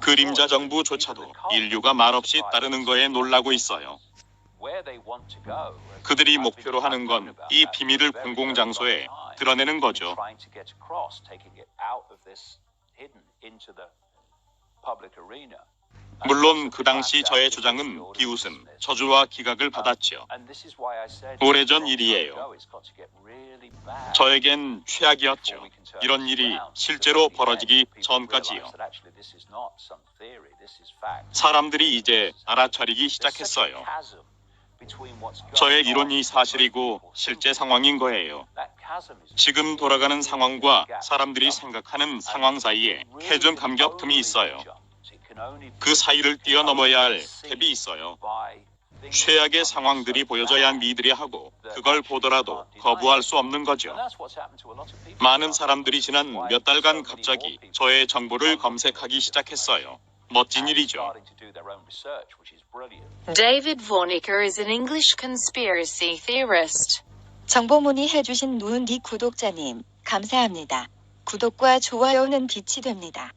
그림자 정부조차도 인류가 말없이 따르는 거에 놀라고 있어요. 그들이 목표로 하는 건 이 비밀을 공공 장소에 드러내는 거죠. 물론 그 당시 저의 주장은 비웃음, 저주와 기각을 받았지요. 오래전 일이에요. 저에겐 최악이었죠. 이런 일이 실제로 벌어지기 전까지요. 사람들이 이제 알아차리기 시작했어요. 저의 이론이 사실이고 실제 상황인 거예요. 지금 돌아가는 상황과 사람들이 생각하는 상황 사이에 캐전 감격 틈이 있어요. 그 사이를 뛰어넘어야 할 탭이 있어요. 최악의 상황들이 보여져야 믿으려 하고 그걸 보더라도 거부할 수 없는 거죠. 많은 사람들이 지난 몇 달간 갑자기 저의 정보를 검색하기 시작했어요. 멋진 일이죠. David Vornicke is an English conspiracy theorist. 정보 문의 해주신 누운디 구독자님, 감사합니다. 구독과 좋아요는 빛이 됩니다.